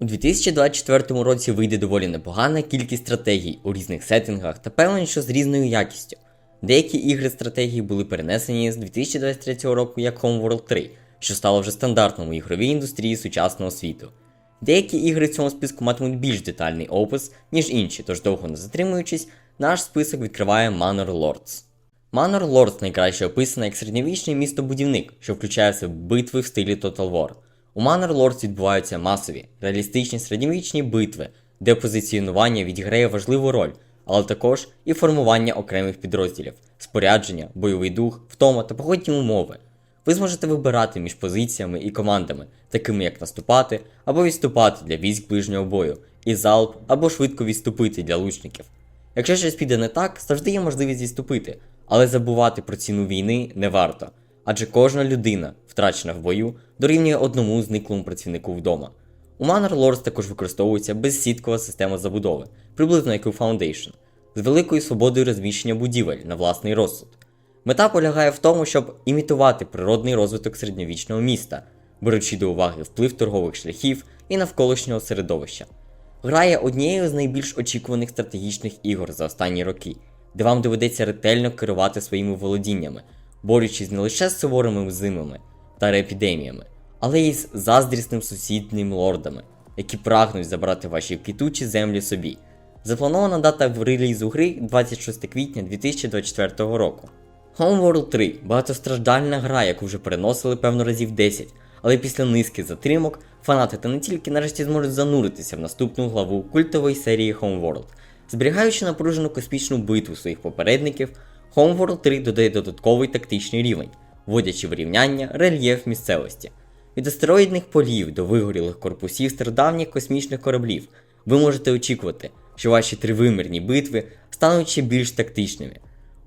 У 2024 році вийде доволі непогана кількість стратегій у різних сеттингах та певен, що з різною якістю. Деякі ігри стратегії були перенесені з 2023 року як Homeworld 3, що стало вже стандартом у ігровій індустрії сучасного світу. Деякі ігри в цьому списку матимуть більш детальний опис, ніж інші, тож довго не затримуючись, наш список відкриває Manor Lords. Manor Lords найкраще описана як середньовічний містобудівник, що включає в себе битви в стилі Total War. У Manor Lords відбуваються масові, реалістичні середньовічні битви, де позиціонування відіграє важливу роль, але також і формування окремих підрозділів, спорядження, бойовий дух, втома та погодні умови. Ви зможете вибирати між позиціями і командами, такими як наступати або відступати для військ ближнього бою, і залп або швидко відступити для лучників. Якщо щось піде не так, завжди є можливість відступити, але забувати про ціну війни не варто, адже кожна людина, втрачена в бою, дорівнює одному зниклому працівнику вдома. У Manor Lords також використовується безсіткова система забудови, приблизно як у Foundation, з великою свободою розміщення будівель на власний розсуд. Мета полягає в тому, щоб імітувати природний розвиток середньовічного міста, беручи до уваги вплив торгових шляхів і навколишнього середовища. Гра є однією з найбільш очікуваних стратегічних ігор за останні роки, де вам доведеться ретельно керувати своїми володіннями, борючись не лише з суворими зимами та епідеміями, але й з заздрісним сусідними лордами, які прагнуть забрати ваші квітучі землі собі. Запланована дата в релізу гри 26 квітня 2024 року. Homeworld 3 багатостраждальна гра, яку вже переносили певно разів 10, але після низки затримок фанати та не тільки нарешті зможуть зануритися в наступну главу культової серії Homeworld. Зберігаючи напружену космічну битву своїх попередників, Homeworld 3 додає додатковий тактичний рівень, вводячи в рівняння рельєф місцевості. Від астероїдних полів до вигорілих корпусів стародавніх космічних кораблів ви можете очікувати, що ваші тривимірні битви стануть ще більш тактичними.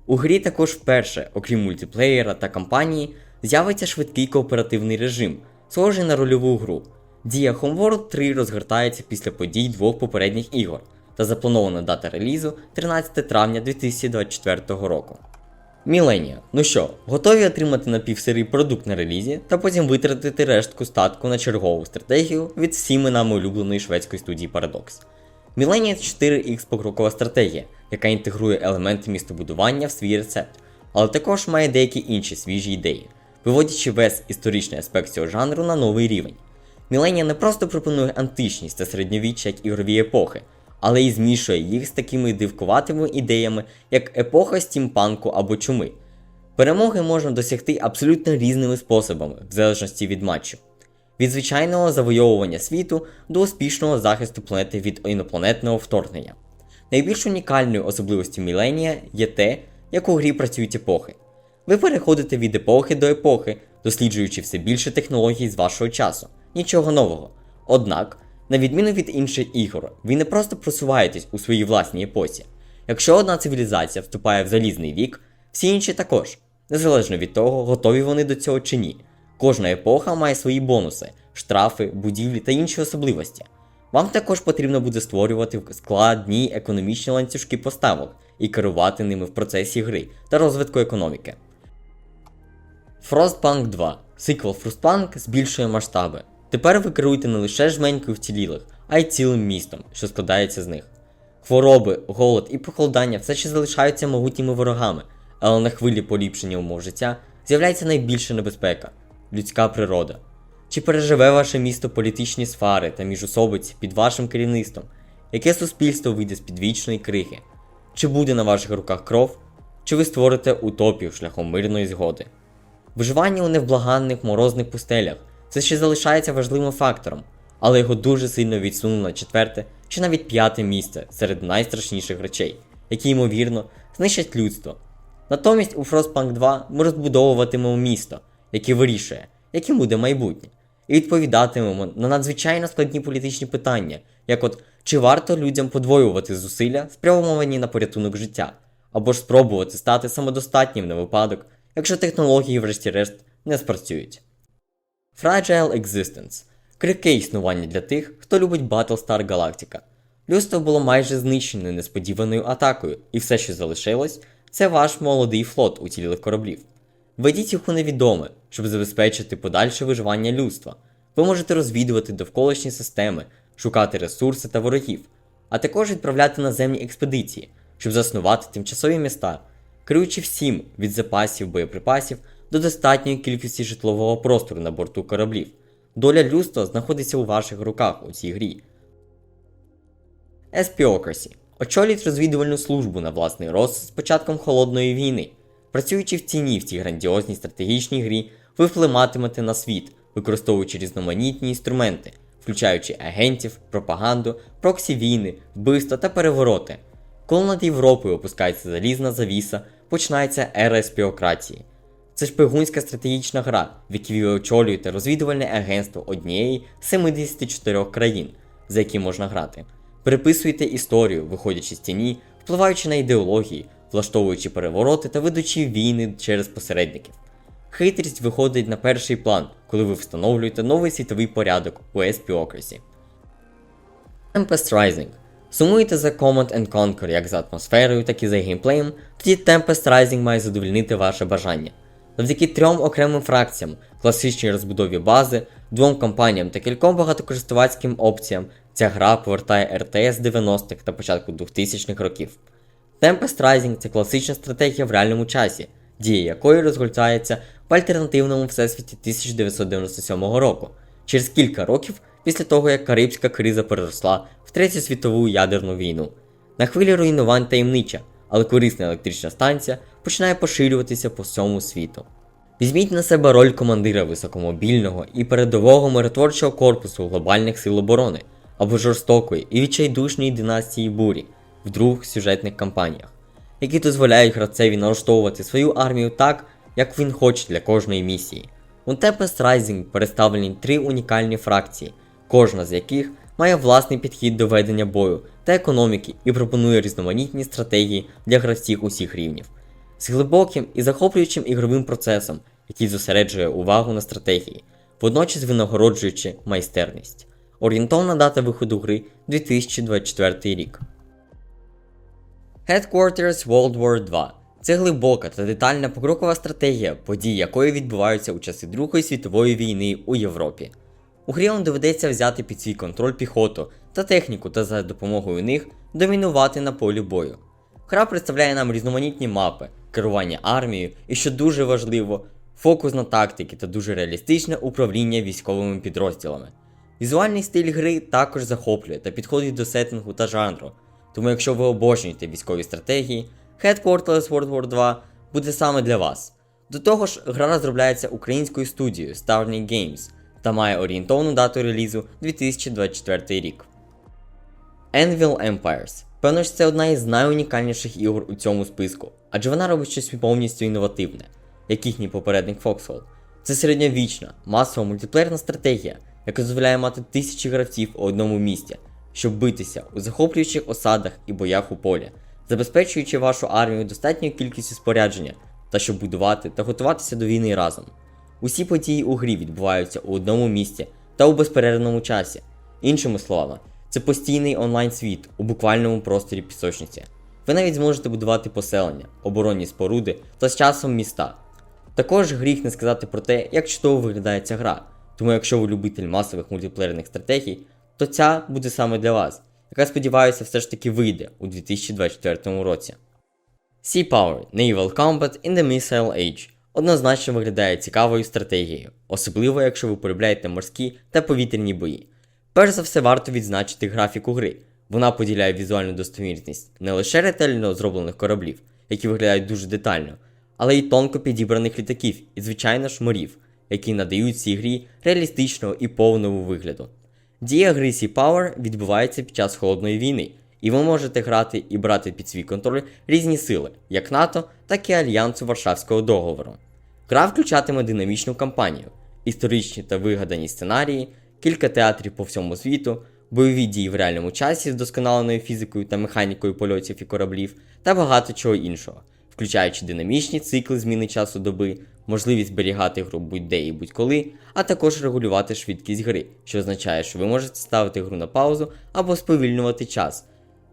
У грі також вперше, окрім мультиплеєра та кампанії, з'явиться швидкий кооперативний режим, схожий на рольову гру. Дія Homeworld 3 розгортається після подій двох попередніх ігор, та запланована дата релізу 13 травня 2024 року. Міленія, ну що, готові отримати напівсирий продукт на релізі та потім витратити рештку статку на чергову стратегію від всіми нами улюбленої шведської студії Paradox. Millennia 4X покрокова стратегія, яка інтегрує елементи містобудування в свій рецепт, але також має деякі інші свіжі ідеї, виводячи весь історичний аспект цього жанру на новий рівень. Millennia не просто пропонує античність та середньовіччя як ігрові епохи, але й змішує їх з такими дивкуватими ідеями, як епоха стімпанку або чуми. Перемоги можна досягти абсолютно різними способами, в залежності від матчу. Від звичайного завойовування світу до успішного захисту планети від інопланетного вторгнення. Найбільш унікальною особливостю Міленія є те, як у грі працюють епохи. Ви переходите від епохи до епохи, досліджуючи все більше технологій з вашого часу. Нічого нового. Однак, на відміну від інших ігор, ви не просто просуваєтесь у своїй власній епосі. Якщо одна цивілізація вступає в залізний вік, всі інші також, незалежно від того, готові вони до цього чи ні. Кожна епоха має свої бонуси, штрафи, будівлі та інші особливості. Вам також потрібно буде створювати складні економічні ланцюжки поставок і керувати ними в процесі гри та розвитку економіки. Frostpunk 2. Сиквел Frostpunk збільшує масштаби. Тепер ви керуєте не лише жменькою вцілілих, а й цілим містом, що складається з них. Хвороби, голод і похолодання все ще залишаються могутніми ворогами, але на хвилі поліпшення умов життя з'являється найбільша небезпека людська природа. Чи переживе ваше місто політичні свари та міжособиці під вашим керівництвом? Яке суспільство вийде з підвічної крихи? Чи буде на ваших руках кров? Чи ви створите утопію шляхом мирної згоди? Виживання у невблаганних морозних пустелях це ще залишається важливим фактором, але його дуже сильно відсунуло на четверте чи навіть п'яте місце серед найстрашніших речей, які, ймовірно, знищать людство. Натомість у Frostpunk 2 ми розбудовуватимемо місто, яке вирішує, яким буде майбутнє, і відповідатимемо на надзвичайно складні політичні питання, як от чи варто людям подвоювати зусилля, спрямовані на порятунок життя, або ж спробувати стати самодостатнім на випадок, якщо технології, врешті-решт, не спрацюють. Fragile Existence крихке існування для тих, хто любить Battlestar Galactica. Людство було майже знищене несподіваною атакою, і все, що залишилось, це ваш молодий флот уцілілих кораблів. Ведіть їх у невідоме, щоб забезпечити подальше виживання людства. Ви можете розвідувати довколишні системи, шукати ресурси та ворогів, а також відправляти наземні експедиції, щоб заснувати тимчасові міста, керуючи всім від запасів боєприпасів до достатньої кількості житлового простору на борту кораблів. Доля людства знаходиться у ваших руках у цій грі. Еспіокрасі очолюють розвідувальну службу на власний розсуд з початком холодної війни. Працюючи в ціні в цій грандіозній стратегічній грі, ви впливатимете на світ, використовуючи різноманітні інструменти, включаючи агентів, пропаганду, проксі війни, вбивства та перевороти. Коли над Європою опускається залізна завіса, починається ера еспіократії. Це шпигунська стратегічна гра, в якій ви очолюєте розвідувальне агентство однієї з 74 країн, за які можна грати. Переписуєте історію, виходячи з тіні, впливаючи на ідеології, влаштовуючи перевороти та ведучи війни через посередників. Хитрість виходить на перший план, коли ви встановлюєте новий світовий порядок у Еспіокрасі. Tempest Rising. Сумуєте за Command and Conquer як за атмосферою, так і за геймплеєм, тоді Tempest Rising має задовольнити ваше бажання. Завдяки трьом окремим фракціям, класичній розбудові бази, двом кампаніям та кільком багатокористувацьким опціям, ця гра повертає РТС 90-х та початку 2000-х років. Tempest Rising це класична стратегія в реальному часі, дія якої розгортається в альтернативному всесвіті 1997 року, через кілька років після того, як Карибська криза переросла в Третю світову ядерну війну. На хвилі руйнувань таємнича, але корисна електрична станція починає поширюватися по всьому світу. Візьміть на себе роль командира високомобільного і передового миротворчого корпусу глобальних сил оборони або жорстокої і відчайдушної династії бурі в двох сюжетних кампаніях, які дозволяють гравцеві налаштовувати свою армію так, як він хоче для кожної місії. У Tempest Rising представлені три унікальні фракції, кожна з яких має власний підхід до ведення бою та економіки і пропонує різноманітні стратегії для гравців усіх рівнів, з глибоким і захоплюючим ігровим процесом, який зосереджує увагу на стратегії, водночас винагороджуючи майстерність. Орієнтовна дата виходу гри 2024 рік. Headquarters World War 2 це глибока та детальна покрокова стратегія, події якої відбуваються у часи Другої світової війни у Європі. У грі вам доведеться взяти під свій контроль піхоту та техніку та за допомогою них домінувати на полі бою. Гра представляє нам різноманітні мапи, керування армією і, що дуже важливо, фокус на тактики та дуже реалістичне управління військовими підрозділами. Візуальний стиль гри також захоплює та підходить до сеттингу та жанру, тому якщо ви обожнюєте військові стратегії, Headquarters World War 2 буде саме для вас. До того ж, гра розробляється українською студією Starny Games та має орієнтовну дату релізу 2024 рік. Anvil Empires. Певно ж це одна із найунікальніших ігор у цьому списку, адже вона робить щось повністю інновативне, як їхній попередник Foxhole. Це середньовічна, масова мультиплеєрна стратегія, яка дозволяє мати тисячі гравців у одному місті, щоб битися у захоплюючих осадах і боях у полі, забезпечуючи вашу армію достатньою кількістю спорядження та щоб будувати та готуватися до війни разом. Усі події у грі відбуваються у одному місці та у безперервному часі. Іншими словами, це постійний онлайн світ у буквальному просторі пісочниці. Ви навіть зможете будувати поселення, оборонні споруди та з часом міста. Також гріх не сказати про те, як чудово виглядає ця гра. Тому якщо ви любитель масових мультиплеєрних стратегій, то ця буде саме для вас, яка сподіваюся все ж таки вийде у 2024 році. Sea Power Naval Combat in the Missile Age однозначно виглядає цікавою стратегією, особливо якщо ви полюбляєте морські та повітряні бої. Перш за все варто відзначити графіку гри. Вона поділяє візуальну достовірність не лише ретельно зроблених кораблів, які виглядають дуже детально, але й тонко підібраних літаків і, звичайно ж, морів, які надають цій грі реалістичного і повного вигляду. Дія гри Sea Power відбувається під час холодної війни, і ви можете грати і брати під свій контроль різні сили, як НАТО, так і Альянсу Варшавського договору. Гра включатиме динамічну кампанію, історичні та вигадані сценарії, кілька театрів по всьому світу, бойові дії в реальному часі з досконаленою фізикою та механікою польотів і кораблів, та багато чого іншого, включаючи динамічні цикли зміни часу доби, можливість зберігати гру будь-де і будь-коли, а також регулювати швидкість гри, що означає, що ви можете ставити гру на паузу або сповільнювати час.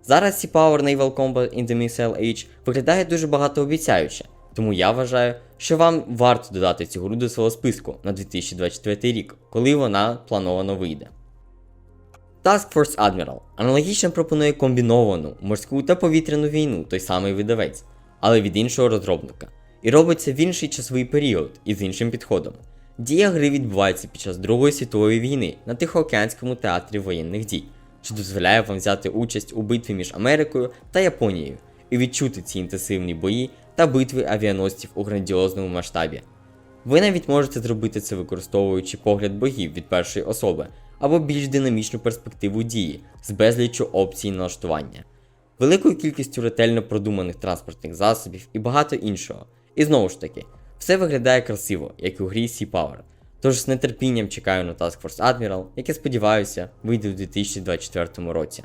Зараз Sea Power Naval Combat in the Missile Age виглядає дуже багатообіцяюче, тому я вважаю, що вам варто додати цю гру до свого списку на 2024 рік, коли вона плановано вийде. Task Force Admiral аналогічно пропонує комбіновану морську та повітряну війну, той самий видавець, але від іншого розробника. І робиться в інший часовий період і з іншим підходом. Дія гри відбувається під час Другої світової війни на Тихоокеанському театрі воєнних дій, що дозволяє вам взяти участь у битві між Америкою та Японією і відчути ці інтенсивні бої та битви авіаносців у грандіозному масштабі. Ви навіть можете зробити це використовуючи погляд богів від першої особи або більш динамічну перспективу дії з безліччю опцій налаштування, великою кількістю ретельно продуманих транспортних засобів і багато іншого. І знову ж таки, все виглядає красиво, як у грі Sea Power. Тож з нетерпінням чекаю на Task Force Admiral, яке сподіваюся, вийде у 2024 році.